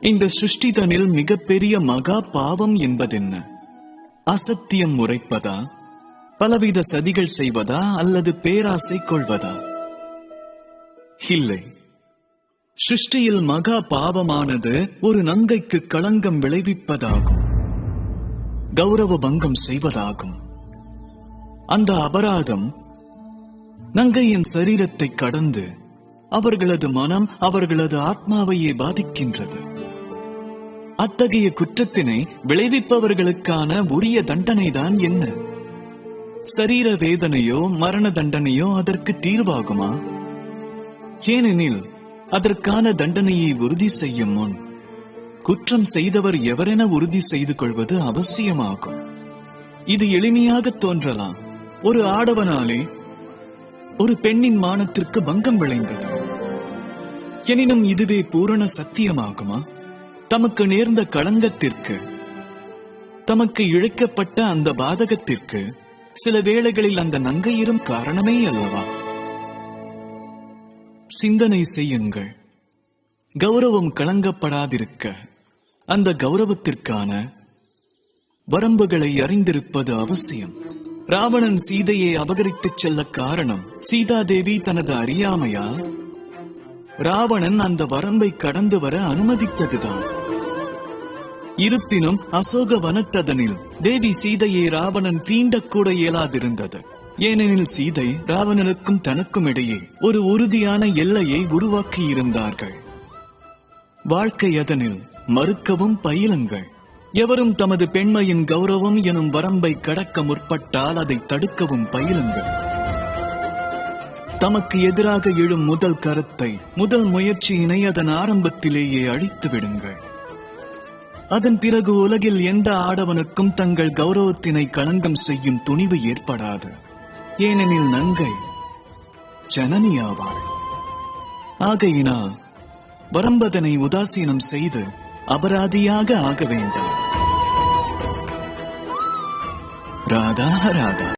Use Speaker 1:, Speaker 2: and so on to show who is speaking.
Speaker 1: இந்த சிருஷ்டிதனில் மிகப்பெரிய மகா பாவம் என்பதென்ன? அசத்தியம் உரைப்பதா பலவித சதிகள் செய்வதா? அல்லது பேராசை கொள்வதா? இல்லை. சிருஷ்டியில் மகா பாவமானது ஒரு நங்கைக்கு களங்கம் விளைவிப்பதாகும். கௌரவ பங்கம் செய்வதாகும். அந்த அபராதம் நங்கையின் சரீரத்தை கடந்து அவர்களது மனம் அவர்களது ஆத்மாவையே பாதிக்கின்றது. அத்தகைய குற்றத்தினை விளைவிப்பவர்களுக்கான உரிய தண்டனைதான் என்ன? சரீர வேதனையோ மரண தண்டனையோ அதற்கு தீர்வாகுமா? ஏனெனில் அதற்கான தண்டனையை உறுதி செய்யும் முன் குற்றம் செய்தவர் எவரென உறுதி செய்து கொள்வது அவசியமாகும். இது எளிமையாக தோன்றலாம். ஒரு ஆடவனாலே ஒரு பெண்ணின் மானத்திற்கு பங்கம் விளைந்தது. எனினும் இதுவே பூரண சத்தியமாகுமா? தமக்கு நேர்ந்த களங்கத்திற்கு தமக்கு இழைக்கப்பட்ட அந்த பாதகத்திற்கு சில வேளைகளில் அந்த நங்கையிரும் காரணமே அல்லவா? சிந்தனை செய்யுங்கள். கௌரவம் களங்கப்படாதிருக்க அந்த கௌரவத்திற்கான வரம்புகளை அறிந்திருப்பது அவசியம். ராவணன் சீதையை அபகரித்துச் செல்ல காரணம் சீதாதேவி தனது அறியாமையால். ராவணன் அந்த வரம்பை கடந்து வர அனுமதித்ததுதான். இருப்பினும் அசோக வனத்ததனில் தேவி சீதையை ராவணன் தீண்டக்கூட இயலாதிருந்தது. ஏனெனில் சீதை ராவணனுக்கும் தனக்கும் இடையே ஒரு உறுதியான எல்லையை உருவாக்கி இருந்தார்கள் வாழ்க்கை அதனில் மறுக்கவும் பயிலுங்கள். எவரும் தமது பெண்மையின் கௌரவம் எனும் வரம்பை கடக்க முற்பட்டால் அதை தடுக்கவும் பயிலுங்கள். தமக்கு எதிராக எழும் முதல் கருத்தை முதல் முயற்சியினை அதன் ஆரம்பத்திலேயே அழித்து விடுங்கள் அதன் பிறகு உலகில் எந்த ஆடவனுக்கும் தங்கள் கௌரவத்தினை களங்கம் செய்யும் துணிவு ஏற்படாது. ஏனெனில் நங்கை ஜனனியாவாள் ஆகையினால் வரம்பதனை உதாசீனம் செய்து அபராதியாக ஆக வேண்டாம். ராதா ராதா.